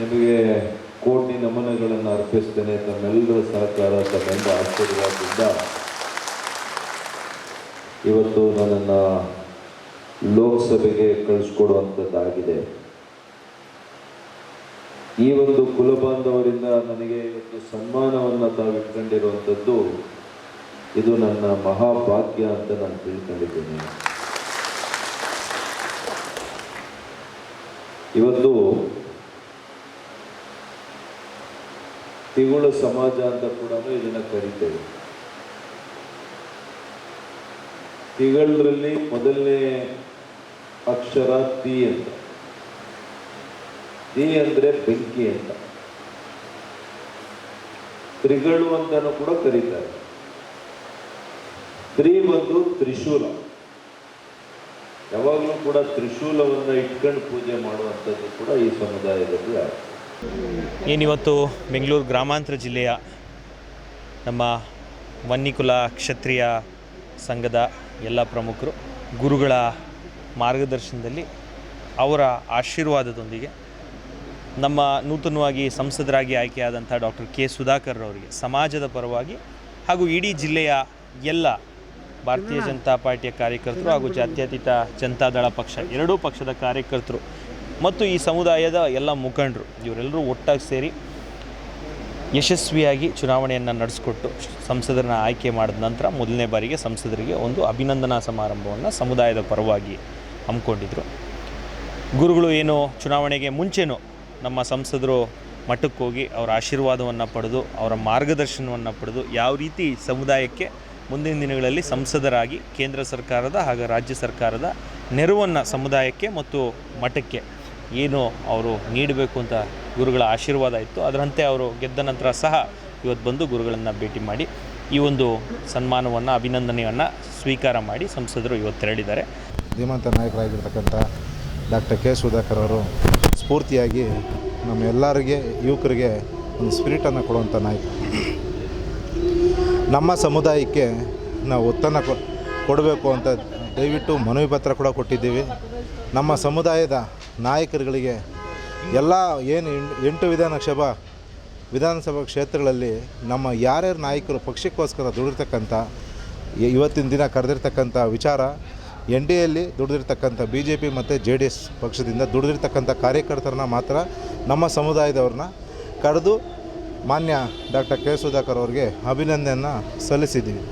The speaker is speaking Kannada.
ನಿಮಗೆ ಕೋಟಿ ನಮನಗಳನ್ನು ಅರ್ಪಿಸ್ತೇನೆ. ತಮ್ಮೆಲ್ಲರ ಸಹಕಾರ ತಮ್ಮೆಲ್ಲ ಆಶೀರ್ವಾದದಿಂದ ಇವತ್ತು ನನ್ನನ್ನು ಲೋಕಸಭೆಗೆ ಕಳಿಸ್ಕೊಡುವಂಥದ್ದಾಗಿದೆ. ಈ ಒಂದು ಕುಲಬಾಂಧವರಿಂದ ನನಗೆ ಇವತ್ತು ಸನ್ಮಾನವನ್ನು ತಾವು ಇಟ್ಕೊಂಡಿರುವಂಥದ್ದು ಇದು ನನ್ನ ಮಹಾಭಾಗ್ಯ ಅಂತ ನಾನು ತಿಳ್ಕೊಂಡಿದ್ದೀನಿ. ಇವತ್ತು ತಿಗುಳ ಸಮಾಜ ಅಂತ ಕೂಡ ಇದನ್ನು ಕರಿತೇವೆ. ತಿಗಳರಲ್ಲಿ ಮೊದಲನೇ ಅಕ್ಷರ ತಿ ಅಂತ. ತಿ ಅಂದರೆ ಬೆಂಕಿ ಅಂತ. ತ್ರಿಗಳು ಅಂತಾನು ಕೂಡ ಕರೀತಾರೆ. ತ್ರಿ ಬಂದು ತ್ರಿಶೂಲ. ಯಾವಾಗಲೂ ಕೂಡ ತ್ರಿಶೂಲವನ್ನು ಇಟ್ಕೊಂಡು ಪೂಜೆ ಮಾಡುವಂಥದ್ದು ಕೂಡ ಈ ಸಮುದಾಯದಲ್ಲಿ ಏನಿವತ್ತು ಬೆಂಗಳೂರು ಗ್ರಾಮಾಂತರ ಜಿಲ್ಲೆಯ ನಮ್ಮ ವನ್ನಿಕುಲ ಕ್ಷತ್ರಿಯ ಸಂಘದ ಎಲ್ಲ ಪ್ರಮುಖರು, ಗುರುಗಳ ಮಾರ್ಗದರ್ಶನದಲ್ಲಿ ಅವರ ಆಶೀರ್ವಾದದೊಂದಿಗೆ ನಮ್ಮ ನೂತನವಾಗಿ ಸಂಸದರಾಗಿ ಆಯ್ಕೆಯಾದಂಥ ಡಾಕ್ಟರ್ ಕೆ ಸುಧಾಕರ್ ಅವರಿಗೆ ಸಮಾಜದ ಪರವಾಗಿ ಹಾಗೂ ಇಡೀ ಜಿಲ್ಲೆಯ ಎಲ್ಲ ಭಾರತೀಯ ಜನತಾ ಪಾರ್ಟಿಯ ಕಾರ್ಯಕರ್ತರು ಹಾಗೂ ಜಾತ್ಯತೀತ ಜನತಾದಳ ಪಕ್ಷ, ಎರಡೂ ಪಕ್ಷದ ಕಾರ್ಯಕರ್ತರು ಮತ್ತು ಈ ಸಮುದಾಯದ ಎಲ್ಲ ಮುಖಂಡರು, ಇವರೆಲ್ಲರೂ ಒಟ್ಟಾಗಿ ಸೇರಿ ಯಶಸ್ವಿಯಾಗಿ ಚುನಾವಣೆಯನ್ನು ನಡೆಸಿಕೊಟ್ಟು ಸಂಸದರನ್ನ ಆಯ್ಕೆ ಮಾಡಿದ ನಂತರ ಮೊದಲನೇ ಬಾರಿಗೆ ಸಂಸದರಿಗೆ ಒಂದು ಅಭಿನಂದನಾ ಸಮಾರಂಭವನ್ನು ಸಮುದಾಯದ ಪರವಾಗಿ ಹಮ್ಮಿಕೊಂಡಿದ್ರು. ಗುರುಗಳು ಏನು ಚುನಾವಣೆಗೆ ಮುಂಚೆನೂ ನಮ್ಮ ಸಂಸದರು ಮಠಕ್ಕೆ ಹೋಗಿ ಅವರ ಆಶೀರ್ವಾದವನ್ನು ಪಡೆದು ಅವರ ಮಾರ್ಗದರ್ಶನವನ್ನು ಪಡೆದು ಯಾವ ರೀತಿ ಸಮುದಾಯಕ್ಕೆ ಮುಂದಿನ ದಿನಗಳಲ್ಲಿ ಸಂಸದರಾಗಿ ಕೇಂದ್ರ ಸರ್ಕಾರದ ಹಾಗೂ ರಾಜ್ಯ ಸರ್ಕಾರದ ನೆರವನ್ನು ಸಮುದಾಯಕ್ಕೆ ಮತ್ತು ಮಠಕ್ಕೆ ಏನು ಅವರು ನೀಡಬೇಕು ಅಂತ ಗುರುಗಳ ಆಶೀರ್ವಾದ ಇತ್ತು. ಅದರಂತೆ ಅವರು ಗೆದ್ದ ನಂತರ ಸಹ ಇವತ್ತು ಬಂದು ಗುರುಗಳನ್ನು ಭೇಟಿ ಮಾಡಿ ಈ ಒಂದು ಸನ್ಮಾನವನ್ನು, ಅಭಿನಂದನೆಯನ್ನು ಸ್ವೀಕಾರ ಮಾಡಿ ಸಂಸದರು ಇವತ್ತು ತೆರಳಿದ್ದಾರೆ. ಧೀಮಂತ ನಾಯಕರಾಗಿರ್ತಕ್ಕಂಥ ಡಾಕ್ಟರ್ ಕೆ ಸುಧಾಕರ್ ಅವರು ಸ್ಫೂರ್ತಿಯಾಗಿ ನಮ್ಮೆಲ್ಲರಿಗೆ ಯುವಕರಿಗೆ ಒಂದು ಸ್ಪಿರಿಟನ್ನು ಕೊಡುವಂಥ ನಾಯಕ. ನಮ್ಮ ಸಮುದಾಯಕ್ಕೆ ನಾವು ಒತ್ತನ್ನು ಕೊಡಬೇಕು ಅಂತ ದಯವಿಟ್ಟು ಮನವಿ ಪತ್ರ ಕೂಡ ಕೊಟ್ಟಿದ್ದೀವಿ. ನಮ್ಮ ಸಮುದಾಯದ ನಾಯಕರುಗಳಿಗೆ ಎಲ್ಲ ಏನು ಎಂಟು ವಿಧಾನಸಭಾ ವಿಧಾನಸಭಾ ಕ್ಷೇತ್ರಗಳಲ್ಲಿ ನಮ್ಮ ಯಾರ್ಯಾರು ನಾಯಕರು ಪಕ್ಷಕ್ಕೋಸ್ಕರ ದುಡಿರ್ತಕ್ಕಂಥ ಇವತ್ತಿನ ದಿನ ಕರೆದಿರ್ತಕ್ಕಂಥ ವಿಚಾರ, ಎನ್ ಡಿ ಎಲ್ಲಿ ದುಡಿದಿರ್ತಕ್ಕಂಥ ಬಿ ಜೆ ಪಿ ಮತ್ತು ಜೆ ಡಿ ಎಸ್ ಪಕ್ಷದಿಂದ ದುಡಿದಿರ್ತಕ್ಕಂಥ ಕಾರ್ಯಕರ್ತರನ್ನ ಮಾತ್ರ ನಮ್ಮ ಸಮುದಾಯದವ್ರನ್ನ ಕರೆದು ಮಾನ್ಯ ಡಾಕ್ಟರ್ ಕೆ ಸುಧಾಕರ್ ಅವ್ರಿಗೆ ಅಭಿನಂದನೆಯನ್ನು ಸಲ್ಲಿಸಿದ್ದೀವಿ.